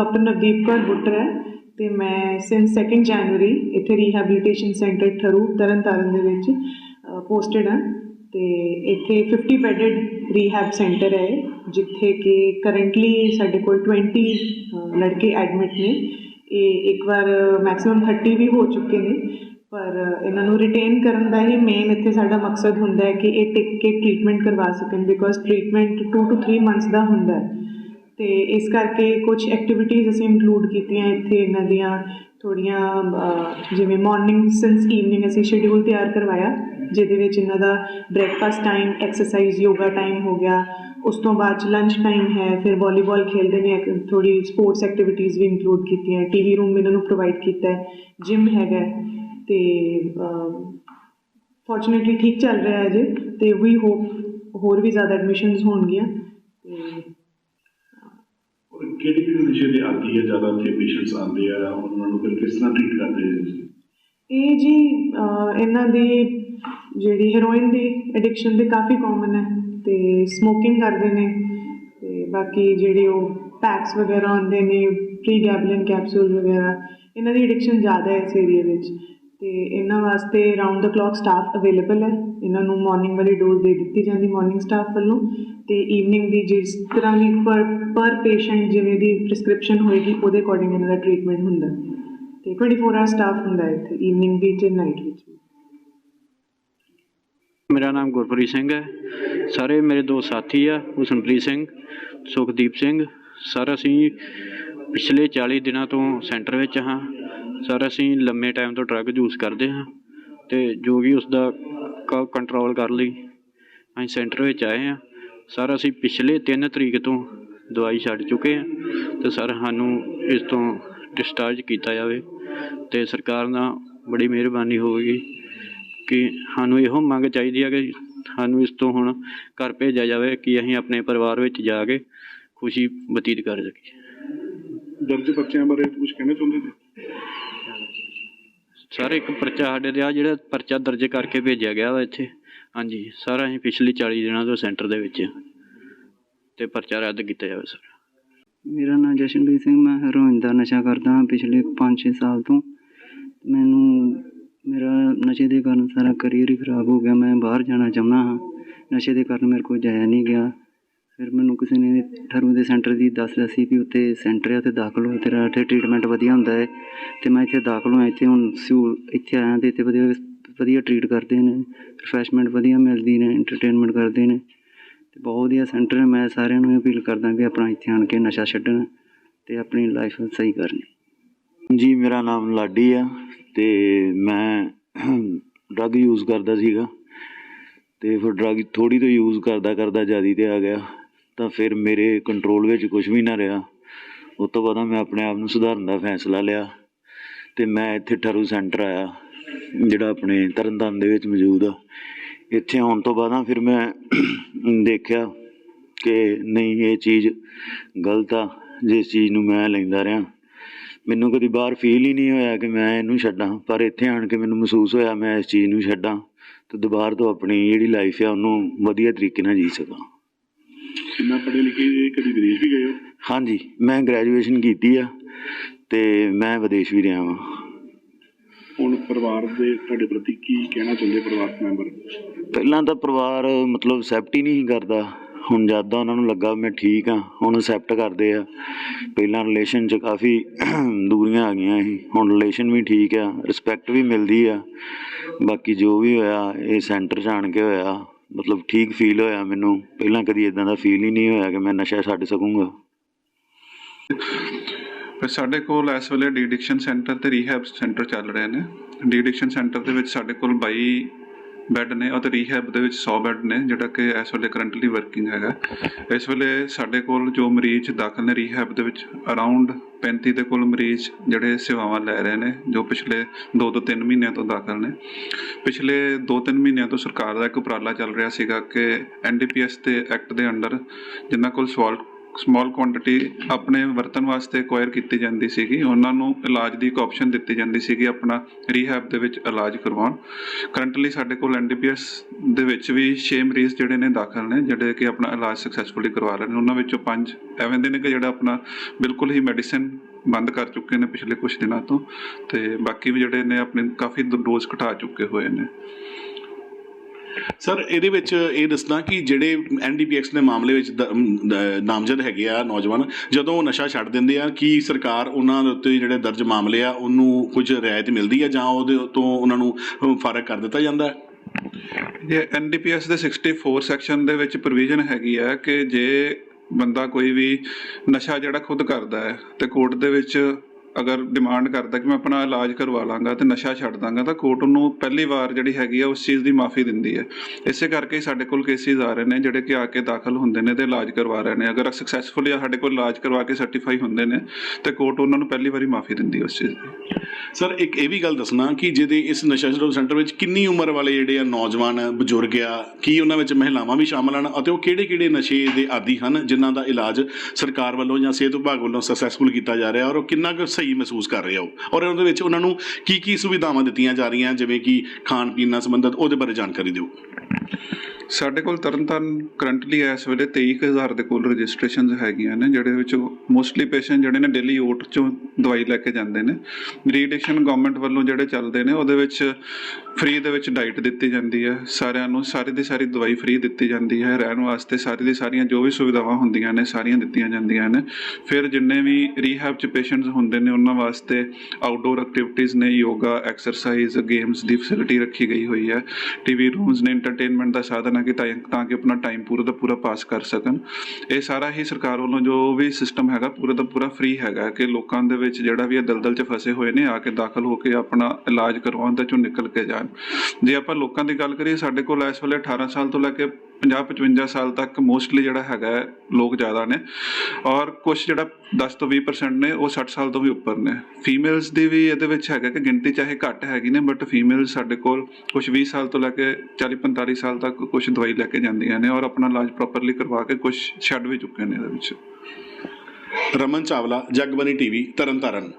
Doctor Navdeep Kaur Buttar ਹੈ ਤੇ ਮੈਂ ਸਿੰਸ 2 ਜਨਵਰੀ ਇੱਥੇ ਰੀਹੈਬਿਲਿਟੇਸ਼ਨ ਸੈਂਟਰ ਠਰੂ ਤਰਨਤਾਰਨ ਦੇ ਵਿੱਚ ਪੋਸਟਡ ਹਾਂ ਤੇ ਇੱਥੇ 50 ਬੈਡਡ ਰੀਹੈਬ ਸੈਂਟਰ ਹੈ ਜਿੱਥੇ ਕਿ ਕਰੰਟਲੀ ਸਾਡੇ ਕੋਲ 20 ਲੜਕੇ ਐਡਮਿਟ ਨੇ। ਇਹ ਇੱਕ ਵਾਰ ਮੈਕਸਿਮਮ 30 ਵੀ ਹੋ ਚੁੱਕੇ ਨੇ, ਪਰ ਇਹਨਾਂ ਨੂੰ ਰਿਟੇਨ ਕਰਨ ਦਾ ਹੀ ਮੇਨ ਇੱਥੇ ਸਾਡਾ ਮਕਸਦ ਹੁੰਦਾ ਹੈ ਕਿ ਇਹ ਟਿਕ ਕੇ ਟ੍ਰੀਟਮੈਂਟ ਕਰਵਾ ਸਕਣ ਬਿਕੋਜ਼ ਟ੍ਰੀਟਮੈਂਟ 2 ਟੂ 3 ਮੰਥਸ ਦਾ ਹੁੰਦਾ ਹੈ। ਅਤੇ ਇਸ ਕਰਕੇ ਕੁਛ ਐਕਟੀਵਿਟੀਜ਼ ਅਸੀਂ ਇਨਕਲੂਡ ਕੀਤੀਆਂ ਇੱਥੇ ਇਹਨਾਂ ਦੀਆਂ, ਥੋੜ੍ਹੀਆਂ ਜਿਵੇਂ ਮੋਰਨਿੰਗ ਸਿੰਸ ਈਵਨਿੰਗ ਅਸੀਂ ਸ਼ਡਿਊਲ ਤਿਆਰ ਕਰਵਾਇਆ, ਜਿਹਦੇ ਵਿੱਚ ਇਹਨਾਂ ਦਾ breakfast time exercise yoga time ਹੋ ਗਿਆ, ਉਸ ਤੋਂ ਬਾਅਦ ਚ ਲੰਚ ਟਾਈਮ ਹੈ, ਫਿਰ ਵਾਲੀਬਾਲ ਖੇਡਦੇ ਨੇ ਥੋੜ੍ਹੀ ਸਪੋਰਟਸ ਐਕਟੀਵਿਟੀਜ਼ ਵੀ ਇਨਕਲੂਡ ਕੀਤੀਆਂ ਟੀਵੀ ਰੂਮ ਇਹਨਾਂ ਨੂੰ ਪ੍ਰੋਵਾਈਡ ਕੀਤਾ ਹੈ ਜਿਮ ਹੈਗਾ ਹੈ ਤੇ ਫੋਰਚੂਨੇਟਲੀ ਠੀਕ ਚੱਲ ਰਿਹਾ ਹੈ ਅਜੇ, ਤੇ ਵੀ ਹੋਪ ਹੋਰ ਵੀ ਜ਼ਿਆਦਾ ਐਡਮਿਸ਼ਨਸ ਹੋਣਗੀਆਂ, ਤੇ ਕਿਹੜੀ ਕਿਹੜੀ ਨਸ਼ੇ ਦੇ ਆਦੀ ਹੈ ਜ਼ਿਆਦਾ ਇੱਥੇ ਪੇਸ਼ੈਂਟਸ ਆਉਂਦੇ ਆ, ਉਹਨਾਂ ਨੂੰ ਫਿਰ ਕਿਸ ਤਰ੍ਹਾਂ ਟ੍ਰੀਟ ਕਰਦੇ ਹੋ ਤੁਸੀਂ? ਇਹ ਜੀ ਇਹਨਾਂ ਦੀ ਜਿਹੜੀ ਹੈਰੋਇਨ ਦੀ ਐਡਿਕਸ਼ਨ ਤੇ ਕਾਫੀ ਕਾਮਨ ਹੈ ਤੇ ਸਮੋਕਿੰਗ ਕਰਦੇ ਨੇ ਤੇ ਬਾਕੀ ਜਿਹੜੇ ਉਹ ਪੈਕਸ ਵਗੈਰਾ ਆਉਂਦੇ ਨੇ ਪ੍ਰੀ ਗੈਬਲਿਨ ਕੈਪਸੂਲ ਵਗੈਰਾ, ਇਹਨਾਂ ਦੀ ਐਡਿਕਸ਼ਨ ਜ਼ਿਆਦਾ ਹੈ ਇਸ ਏਰੀਆ ਵਿੱਚ। ਅਤੇ ਇਹਨਾਂ ਵਾਸਤੇ ਰਾਊਂਡ ਦਾ ਕਲੋਕ ਸਟਾਫ ਅਵੇਲੇਬਲ ਹੈ। ਇਹਨਾਂ ਨੂੰ ਮਾਰਨਿੰਗ ਵਾਲੀ ਡੋਜ਼ ਦੇ ਦਿੱਤੀ ਜਾਂਦੀ ਮਾਰਨਿੰਗ ਸਟਾਫ ਵੱਲੋਂ। ਅਤੇ ਈਵਨਿੰਗ ਦੀ ਜਿਸ ਤਰ੍ਹਾਂ ਦੀ ਪਰ ਪਰ ਪੇਸ਼ੈਂਟ ਜਿਵੇਂ ਦੀ ਪ੍ਰਿਸਕ੍ਰਿਪਸ਼ਨ ਹੋਏਗੀ, ਉਹਦੇ ਅਕੋਰਡਿੰਗ ਇਹਨਾਂ ਦਾ ਟ੍ਰੀਟਮੈਂਟ ਹੁੰਦਾ। ਅਤੇ 24 ਆਵਰ ਸਟਾਫ ਹੁੰਦਾ ਹੈ ਇੱਥੇ ਈਵਨਿੰਗ ਵੀ ਤੇ ਨਾਈਟ ਵਿੱਚ ਵੀ। ਮੇਰਾ ਨਾਮ ਗੁਰਪ੍ਰੀਤ ਸਿੰਘ ਹੈ। ਸਾਰੇ ਮੇਰੇ ਦੋ ਸਾਥੀ ਆ, ਹੁਸਨਪ੍ਰੀਤ ਸਿੰਘ, ਸੁਖਦੀਪ ਸਿੰਘ। ਸਰ, ਅਸੀਂ ਪਿਛਲੇ 40 ਦਿਨਾਂ ਤੋਂ ਸੈਂਟਰ ਵਿੱਚ ਹਾਂ। ਸਰ, ਅਸੀਂ ਲੰਮੇ ਟਾਈਮ ਤੋਂ ਡਰੱਗ ਯੂਜ਼ ਕਰਦੇ ਹਾਂ ਤੇ ਜੋ ਵੀ ਉਸ ਦਾ ਕੰਟਰੋਲ ਕਰ ਲਈ, ਅਸੀਂ ਸੈਂਟਰ ਵਿੱਚ ਆਏ ਹਾਂ। ਸਰ, ਅਸੀਂ ਪਿਛਲੇ 3 ਤਰੀਕ ਤੋਂ ਦਵਾਈ ਛੱਡ ਚੁੱਕੇ ਹਾਂ ਤੇ ਸਰ, ਸਾਨੂੰ ਇਸ ਤੋਂ ਡਿਸਚਾਰਜ ਕੀਤਾ ਜਾਵੇ ਤੇ ਸਰਕਾਰ ਨਾਲ ਬੜੀ ਮਿਹਰਬਾਨੀ ਹੋਵੇਗੀ ਕਿ ਸਾਨੂੰ ਇਹੋ ਮੰਗ ਚਾਹੀਦੀ ਹੈ ਕਿ ਸਾਨੂੰ ਇਸ ਤੋਂ ਹੁਣ ਘਰ ਭੇਜਿਆ ਜਾਵੇ ਕਿ ਅਸੀਂ ਆਪਣੇ ਪਰਿਵਾਰ ਵਿੱਚ ਜਾ ਕੇ ਖੁਸ਼ੀ ਬਤੀਤ ਕਰ ਸਕੀਏ। ਦਰਜ ਬੱਚਿਆਂ ਬਾਰੇ ਕੁਝ ਕਹਿਣਾ ਚਾਹੁੰਦੇ ਜੀ ਸਰ ਇੱਕ ਪਰਚਾ ਸਾਡੇ ਤੇ ਆ ਜਿਹੜਾ ਪਰਚਾ ਦਰਜ ਕਰਕੇ ਭੇਜਿਆ ਗਿਆ ਵਾ ਇੱਥੇ। ਹਾਂਜੀ, ਸਰ ਅਸੀਂ ਪਿਛਲੀ 40 ਦਿਨਾਂ ਤੋਂ ਸੈਂਟਰ ਦੇ ਵਿੱਚ ਹਾਂ ਤੇ ਪਰਚਾ ਰੱਦ ਕੀਤਾ ਜਾਵੇ ਸਰ। ਮੇਰਾ ਨਾਮ ਜਸ਼ਨਪ੍ਰੀਤ ਸਿੰਘ, ਮੈਂ ਹੈਰੋਇਨ ਦਾ ਨਸ਼ਾ ਕਰਦਾ ਹਾਂ ਪਿਛਲੇ 5-6 ਸਾਲ ਤੋਂ। ਮੈਨੂੰ, ਮੇਰਾ ਨਸ਼ੇ ਦੇ ਕਾਰਨ ਸਾਰਾ ਕਰੀਅਰ ਹੀ ਖਰਾਬ ਹੋ ਗਿਆ। ਮੈਂ ਬਾਹਰ ਜਾਣਾ ਚਾਹੁੰਦਾ ਹਾਂ। ਨਸ਼ੇ ਦੇ ਕਾਰਨ ਮੇਰੇ ਕੋਲ ਜਾਇਆ ਨਹੀਂ ਗਿਆ। ਫਿਰ ਮੈਨੂੰ ਕਿਸੇ ਨੇ ਠਰੂ ਦੇ ਸੈਂਟਰ ਦੀ ਦੱਸ ਦੱਸਿਆ ਸੀ ਵੀ ਉੱਥੇ ਸੈਂਟਰ ਆ, ਉੱਥੇ ਦਾਖਲ ਹੋ ਤੇਰਾ ਇੱਥੇ ਟ੍ਰੀਟਮੈਂਟ ਵਧੀਆ ਹੁੰਦਾ ਹੈ ਤੇ ਮੈਂ ਇੱਥੇ ਦਾਖਲ ਹੋਇਆ, ਇੱਥੇ ਹੁਣ ਸਹੂਲ ਇੱਥੇ ਆਇਆ ਤੇ ਇੱਥੇ ਵਧੀਆ ਵਧੀਆ ਟ੍ਰੀਟ ਕਰਦੇ ਨੇ ਰਿਫਰੈਸ਼ਮੈਂਟ ਵਧੀਆ ਮਿਲਦੀ ਨੇ ਐਂਟਰਟੇਨਮੈਂਟ ਕਰਦੇ ਨੇ ਤੇ ਬਹੁਤ ਵਧੀਆ ਸੈਂਟਰ ਹੈ। ਮੈਂ ਸਾਰਿਆਂ ਨੂੰ ਅਪੀਲ ਕਰਦਾ ਵੀ ਆਪਣਾ ਇੱਥੇ ਆਣ ਕੇ ਨਸ਼ਾ ਛੱਡਣ ਤੇ ਆਪਣੀ ਲਾਈਫ ਸਹੀ ਕਰਨ। ਜੀ, ਮੇਰਾ ਨਾਮ ਲਾਡੀ ਆ ਤੇ ਮੈਂ ਡਰੱਗ ਯੂਜ਼ ਕਰਦਾ ਸੀਗਾ ਤੇ ਫਿਰ ਡਰੱਗ ਥੋੜੀ ਤੋਂ ਯੂਜ਼ ਕਰਦਾ ਕਰਦਾ ਜ਼ਿਆਦੀ ਤੇ ਆ ਗਿਆ। ਤਾਂ ਫਿਰ ਮੇਰੇ ਕੰਟਰੋਲ ਵਿੱਚ ਕੁਝ ਵੀ ਨਾ ਰਿਹਾ। ਉਸ ਤੋਂ ਬਾਅਦ ਮੈਂ ਆਪਣੇ ਆਪ ਨੂੰ ਸੁਧਾਰਨ ਦਾ ਫੈਸਲਾ ਲਿਆ ਤੇ ਮੈਂ ਇੱਥੇ ਠਰੂ ਸੈਂਟਰ ਆਇਆ, ਜਿਹੜਾ ਆਪਣੇ ਤਰਨਤਾਰਨ ਦੇ ਵਿੱਚ ਮੌਜੂਦ ਆ। ਇੱਥੇ ਆਉਣ ਤੋਂ ਬਾਅਦ ਫਿਰ ਮੈਂ ਦੇਖਿਆ ਕਿ ਨਹੀਂ, ਇਹ ਚੀਜ਼ ਗਲਤ ਆ, ਜਿਸ ਚੀਜ਼ ਨੂੰ ਮੈਂ ਲੈਂਦਾ ਰਿਹਾ। ਮੈਨੂੰ ਕਦੀ ਬਾਹਰ ਫੀਲ ਹੀ ਨਹੀਂ ਹੋਇਆ ਕਿ ਮੈਂ ਇਹਨੂੰ ਛੱਡਾਂ, ਪਰ ਇੱਥੇ ਆਣ ਕੇ ਮੈਨੂੰ ਮਹਿਸੂਸ ਹੋਇਆ ਮੈਂ ਇਸ ਚੀਜ਼ ਨੂੰ ਛੱਡਾਂ ਤੇ ਦੁਬਾਰਾ ਤੋਂ ਆਪਣੀ ਜਿਹੜੀ ਲਾਈਫ ਆ ਉਹਨੂੰ ਵਧੀਆ ਤਰੀਕੇ ਨਾਲ ਜੀ ਸਕਾਂ। ਕਿੰਨਾ ਪੜ੍ਹੇ ਲਿਖੇ ਜੀ ਕਦੀ ਵਿਦੇਸ਼ ਵੀ ਗਏ ਹੋ? ਹਾਂਜੀ ਮੈਂ ਗ੍ਰੈਜੂਏਸ਼ਨ ਕੀਤੀ ਆ ਤੇ ਮੈਂ ਵਿਦੇਸ਼ ਵੀ ਰਿਹਾ ਵਾਂ। ਹੁਣ ਪਰਿਵਾਰ ਦੇ ਤੁਹਾਡੇ ਪ੍ਰਤੀ ਕੀ ਕਹਿਣਾ ਚਾਹੁੰਦੇ ਪਰਿਵਾਰਕ ਮੈਂਬਰ? ਪਹਿਲਾਂ ਤਾਂ ਪਰਿਵਾਰ ਮਤਲਬ ਐਕਸੈਪਟ ਹੀ ਨਹੀਂ ਕਰਦਾ। ਹੁਣ ਜਦ ਦਾ ਉਹਨਾਂ ਨੂੰ ਲੱਗਾ ਮੈਂ ਠੀਕ ਆ ਹੁਣ ਐਕਸੈਪਟ ਕਰਦੇ ਆ। ਪਹਿਲਾਂ ਰਿਲੇਸ਼ਨ 'ਚ ਕਾਫੀ ਦੂਰੀਆਂ ਆ ਗਈਆਂ ਸੀ। ਹੁਣ ਰਿਲੇਸ਼ਨ ਵੀ ਠੀਕ ਆ ਰਿਸਪੈਕਟ ਵੀ ਮਿਲਦੀ ਆ। ਬਾਕੀ ਜੋ ਵੀ ਹੋਇਆ ਇਹ ਸੈਂਟਰ 'ਚ ਆਣ ਕੇ ਹੋਇਆ। ਮਤਲਬ ਠੀਕ ਫੀਲ ਹੋਇਆ ਮੈਨੂੰ। ਪਹਿਲਾਂ ਕਦੀ ਇਦਾਂ ਦਾ ਫੀਲ ਹੀ ਨਹੀਂ ਹੋਇਆ ਕਿ ਮੈਂ ਨਸ਼ਾ ਛੱਡ ਸਕੂੰਗਾ। ਪਰ ਸਾਡੇ ਕੋਲ ਇਸ ਵੇਲੇ ਡੀ ਸੈਂਟਰ ਤੇ ਰੀਹੈਬ ਸੈਂਟਰ ਚੱਲ ਰਹੇ ਨੇ। ਡੀ ਐਡਿਕਸ਼ਨ ਸੈਂਟਰ ਦੇ ਵਿੱਚ ਸਾਡੇ ਕੋਲ 22 ਬੈੱਡ ਨੇ ਅਤੇ ਰੀਹੈਬ ਦੇ ਵਿੱਚ 100 ਬੈੱਡ ਨੇ, ਜਿਹੜਾ ਕਿ ਇਸ ਵੇਲੇ ਕਰੰਟਲੀ ਵਰਕਿੰਗ ਹੈਗਾ। ਇਸ ਵੇਲੇ ਸਾਡੇ ਕੋਲ ਜੋ ਮਰੀਜ਼ ਦਾਖਲ ਨੇ ਰੀਹੈਬ ਦੇ ਵਿੱਚ ਅਰਾਊਂਡ 35 ਦੇ ਕੋਲ ਮਰੀਜ਼ ਜਿਹੜੇ ਸੇਵਾਵਾਂ ਲੈ ਰਹੇ ਨੇ, ਜੋ ਪਿਛਲੇ 2 ਤੋਂ 3 ਮਹੀਨਿਆਂ ਤੋਂ ਦਾਖਲ ਨੇ। ਪਿਛਲੇ 2-3 ਮਹੀਨਿਆਂ ਤੋਂ ਸਰਕਾਰ ਦਾ ਇੱਕ ਉਪਰਾਲਾ ਚੱਲ ਰਿਹਾ ਸੀਗਾ ਕਿ ਐਨਡੀਪੀਐਸ ਦੇ ਐਕਟ ਦੇ ਅੰਡਰ ਜਿਨ੍ਹਾਂ ਕੋਲ ਸਵਾਲ ਸਮਾਲ ਕੁਆਂਟੀਟੀ ਆਪਣੇ ਵਰਤਨ ਵਾਸਤੇ ਐਕਵਾਇਰ ਕੀਤੀ ਜਾਂਦੀ ਸੀਗੀ। ਉਹਨਾਂ ਨੂੰ ਇਲਾਜ ਦੀ ਇੱਕ ਆਪਸ਼ਨ ਦਿੱਤੀ ਜਾਂਦੀ ਸੀਗੀ ਆਪਣਾ ਰੀਹੈਬ ਦੇ ਵਿੱਚ ਇਲਾਜ ਕਰਵਾਉਣ। ਕਰੰਟਲੀ ਸਾਡੇ ਕੋਲ ਐਨਡੀਪੀਐਸ ਦੇ ਵਿੱਚ ਵੀ 6 ਮਰੀਜ਼ ਜਿਹੜੇ ਨੇ ਦਾਖਲ ਨੇ, ਜਿਹੜੇ ਕਿ ਆਪਣਾ ਇਲਾਜ ਸਕਸੈਸਫੁਲੀ ਕਰਵਾ ਰਹੇ ਨੇ। ਉਹਨਾਂ ਵਿੱਚੋਂ 5 ਐਵੇਂ ਦੇ ਨੇ ਕਿ ਜਿਹੜਾ ਆਪਣਾ ਬਿਲਕੁਲ ਹੀ ਮੈਡੀਸਿਨ ਬੰਦ ਕਰ ਚੁੱਕੇ ਨੇ ਪਿਛਲੇ ਕੁਝ ਦਿਨਾਂ ਤੋਂ ਤੇ ਬਾਕੀ ਵੀ ਜਿਹੜੇ ਨੇ ਆਪਣੇ ਕਾਫੀ ਡੋਜ਼ ਘਟਾ ਚੁੱਕੇ ਹੋਏ ਨੇ। ਸਰ ਇਹਦੇ ਵਿੱਚ ਇਹ ਦੱਸਣਾ ਕਿ ਜਿਹੜੇ ਐਨਡੀਪੀਐਕਸ ਦੇ ਮਾਮਲੇ ਵਿੱਚ ਦ- ਨਾਮਜ਼ਦ ਹੈਗੇ ਆ ਨੌਜਵਾਨ ਜਦੋਂ ਉਹ ਨਸ਼ਾ ਛੱਡ ਦਿੰਦੇ ਆ ਕੀ ਸਰਕਾਰ ਉਹਨਾਂ ਦੇ ਉੱਤੇ ਜਿਹੜੇ ਦਰਜ ਮਾਮਲੇ ਆ ਉਹਨੂੰ ਕੁਝ ਰਿਆਇਤ ਮਿਲਦੀ ਆ ਜਾਂ ਉਹਦੇ ਤੋਂ ਉਹਨਾਂ ਨੂੰ ਅਮ, ਫ਼ਰਕ ਕਰ ਦਿੱਤਾ ਜਾਂਦਾ? ਹੈ ਇਹ ਐਨਡੀਪੀਐਸ ਦੇ 64 ਸੈਕਸ਼ਨ ਦੇ ਵਿੱਚ ਪ੍ਰੋਵੀਜ਼ਨ ਹੈਗੀ ਆ ਕਿ ਜੇ ਬੰਦਾ ਕੋਈ ਵੀ ਨਸ਼ਾ ਜਿਹੜਾ ਖੁਦ ਕਰਦਾ ਹੈ ਤੇ ਕੋਰਟ ਦੇ ਵਿੱਚ ਅਗਰ ਡਿਮਾਂਡ ਕਰਦਾ ਕਿ ਮੈਂ ਆਪਣਾ ਇਲਾਜ ਕਰਵਾ ਲਾਂਗਾ ਤੇ ਨਸ਼ਾ ਛੱਡ ਦਾਂਗਾ, ਤਾਂ ਕੋਰਟ ਉਹਨੂੰ ਪਹਿਲੀ ਵਾਰ ਜਿਹੜੀ ਹੈਗੀ ਆ ਉਸ ਚੀਜ਼ ਦੀ ਮਾਫੀ ਦਿੰਦੀ ਹੈ। ਇਸੇ ਕਰਕੇ ਹੀ ਸਾਡੇ ਕੋਲ ਕੇਸਿਸ ਆ ਰਹੇ ਨੇ, ਜਿਹੜੇ ਕਿ ਆ ਕੇ ਦਾਖਲ ਹੁੰਦੇ ਨੇ ਤੇ ਇਲਾਜ ਕਰਵਾ ਰਹੇ ਨੇ। ਅਗਰ ਸਕਸੈਸਫੁਲੀ ਸਾਡੇ ਕੋਲ ਇਲਾਜ ਕਰਵਾ ਕੇ ਸਰਟੀਫਾਈ ਹੁੰਦੇ ਨੇ, ਤੇ ਕੋਰਟ ਉਹਨਾਂ ਨੂੰ ਪਹਿਲੀ ਵਾਰੀ ਮਾਫੀ ਦਿੰਦੀ ਹੈ ਉਸ ਚੀਜ਼ ਦੀ। ਸਰ, ਇੱਕ ਇਹ ਵੀ ਗੱਲ ਦੱਸਣਾ ਕਿ ਜਿਹਦੇ ਇਸ ਨਸ਼ਾ ਛੁਡਾਊ ਸੈਂਟਰ ਵਿੱਚ ਕਿੰਨੀ ਉਮਰ ਵਾਲੇ ਜਿਹੜੇ ਆ ਨੌਜਵਾਨ, ਬਜ਼ੁਰਗ ਆ, ਕੀ ਉਹਨਾਂ ਵਿੱਚ ਮਹਿਲਾਵਾਂ ਵੀ ਸ਼ਾਮਲ ਹਨ ਅਤੇ ਉਹ ਕਿਹੜੇ-ਕਿਹੜੇ ਨਸ਼ੇ ਦੇ ਆਦੀ ਹਨ ਜਿਨ੍ਹਾਂ ਦਾ ਇਲਾਜ ਸਰਕਾਰ ਵੱਲੋਂ ਜਾਂ ਸਿਹਤ ਵਿਭਾਗ ਵੱਲੋਂ ਸਕਸੈਸਫੁਲ ਕੀਤਾ ਜਾ ਰਿਹਾ ਔਰ ਉਹ ਕਿੰਨਾ ਕੁ ਸਹੀ ਮਹਿਸੂਸ ਕਰ ਰਹੇ ਹੋ ਔਰ ਉਹਦੇ ਵਿੱਚ ਉਹਨਾਂ ਨੂੰ ਕੀ ਕੀ ਸੁਵਿਧਾਵਾਂ ਦਿੱਤੀਆਂ ਜਾ ਰਹੀਆਂ, ਜਿਵੇਂ ਕਿ ਖਾਣ ਪੀਣ ਨਾਲ ਸੰਬੰਧਿਤ ਉਹਦੇ ਬਾਰੇ ਜਾਣਕਾਰੀ ਦਿਓ। ਸਾਡੇ ਕੋਲ ਤਰਨਤਾਰਨ ਕਰੰਟਲੀ ਇਸ ਵੇਲੇ 23000 ਦੇ ਕੋਲ ਰਜਿਸਟ੍ਰੇਸ਼ਨਸ ਹੈਗੀਆਂ ਨੇ, ਜਿਹੜੇ ਵਿੱਚ ਮੋਸਟਲੀ ਪੇਸ਼ੈਂਟ ਜਿਹੜੇ ਨੇ ਡੇਲੀ ਓਟ ਚੋਂ ਦਵਾਈ ਲੈ ਕੇ ਜਾਂਦੇ ਨੇ। ਰੀਐਡਿਕਸ਼ਨ ਗਵਰਨਮੈਂਟ ਵੱਲੋਂ ਜਿਹੜੇ ਚੱਲਦੇ ਨੇ, ਉਹਦੇ ਵਿੱਚ ਫ੍ਰੀ ਦੇ ਵਿੱਚ ਡਾਈਟ ਦਿੱਤੀ ਜਾਂਦੀ ਹੈ। ਸਾਰਿਆਂ ਨੂੰ ਸਾਰੀ ਦੀ ਸਾਰੀ ਦਵਾਈ ਫ੍ਰੀ ਦਿੱਤੀ ਜਾਂਦੀ ਹੈ। ਰਹਿਣ ਵਾਸਤੇ ਸਾਰੀ ਦੀ ਸਾਰੀਆਂ ਜੋ ਵੀ ਸੁਵਿਧਾਵਾਂ ਹੁੰਦੀਆਂ ਨੇ, ਸਾਰੀਆਂ ਦਿੱਤੀਆਂ ਜਾਂਦੀਆਂ ਨੇ। ਫਿਰ ਜਿੰਨੇ ਵੀ ਰੀਹੈਬ ਚ ਪੇਸ਼ੈਂਟਸ ਹੁੰਦੇ ਨੇ, ਉਹਨਾਂ ਵਾਸਤੇ ਆਊਟਡੋਰ ਐਕਟੀਵਿਟੀਜ਼ ਨੇ ਯੋਗਾ ਐਕਸਰਸਾਈਜ਼ ਗੇਮਸ ਦੀ ਫੈਸਿਲਿਟੀ ਰੱਖੀ ਗਈ ਹੋਈ ਹੈ। ਟੀਵੀ ਰੂਮਸ ਨੇ ਐਂਟਰਟੇਨਮੈਂਟ ਦਾ ਸਾਧਨ ਹੈ ਕਿ ਤਾਂ ਕਿ ਆਪਣਾ ਟਾਈਮ ਪੂਰਾ ਦਾ ਪੂਰਾ ਪਾਸ ਕਰ ਸਕਣ। ਇਹ ਸਾਰਾ ਹੀ ਸਰਕਾਰ ਵੱਲੋਂ ਜੋ ਵੀ ਸਿਸਟਮ ਹੈਗਾ, ਪੂਰਾ ਦਾ ਪੂਰਾ ਫ੍ਰੀ ਹੈਗਾ ਕਿ ਲੋਕਾਂ ਦੇ ਵਿੱਚ ਜਿਹੜਾ ਵੀ ਇਹ ਦਲਦਲ 'ਚ ਫਸੇ ਹੋਏ ਨੇ, ਆ ਕੇ ਦਾਖਲ ਹੋ ਕੇ ਆਪਣਾ ਇਲਾਜ ਕਰਵਾਉਣ ਤੇ ਚੋਂ ਨਿਕਲ ਕੇ ਜਾਣ। ਜੇ ਆਪਾਂ ਲੋਕਾਂ ਦੀ ਗੱਲ ਕਰੀਏ, ਸਾਡੇ ਕੋਲ ਇਸ ਵੇਲੇ 18 ਸਾਲ ਤੋਂ ਲੈ ਕੇ 50 55 ਸਾਲ ਤੱਕ ਮੋਸਟਲੀ ਜਿਹੜਾ ਹੈਗਾ ਲੋਕ ਜ਼ਿਆਦਾ ਨੇ। ਔਰ ਕੁਝ ਜਿਹੜਾ 10 ਤੋਂ 20% ਨੇ, ਉਹ 60 ਸਾਲ ਤੋਂ ਵੀ ਉੱਪਰ ਨੇ। ਫੀਮੇਲਸ ਦੀ ਵੀ ਇਹਦੇ ਵਿੱਚ ਹੈਗਾ ਕਿ ਗਿਣਤੀ ਚਾਹੇ ਘੱਟ ਹੈਗੀ ਨੇ ਬਟ ਫੀਮੇਲ ਸਾਡੇ ਕੋਲ ਕੁਝ 20 ਸਾਲ ਤੋਂ ਲੈ ਕੇ 40 45 ਸਾਲ ਤੱਕ ਕੁਝ ਦਵਾਈ ਲੈ ਕੇ ਜਾਂਦੀਆਂ ਨੇ ਔਰ ਆਪਣਾ ਇਲਾਜ ਪ੍ਰੋਪਰਲੀ ਕਰਵਾ ਕੇ ਕੁਝ ਛੱਡ ਵੀ ਚੁੱਕੇ ਨੇ ਇਹਦੇ ਵਿੱਚ। ਰਮਨ ਚਾਵਲਾ, ਜਗਬਨੀ ਟੀਵੀ, ਤਰਨਤਾਰਨ।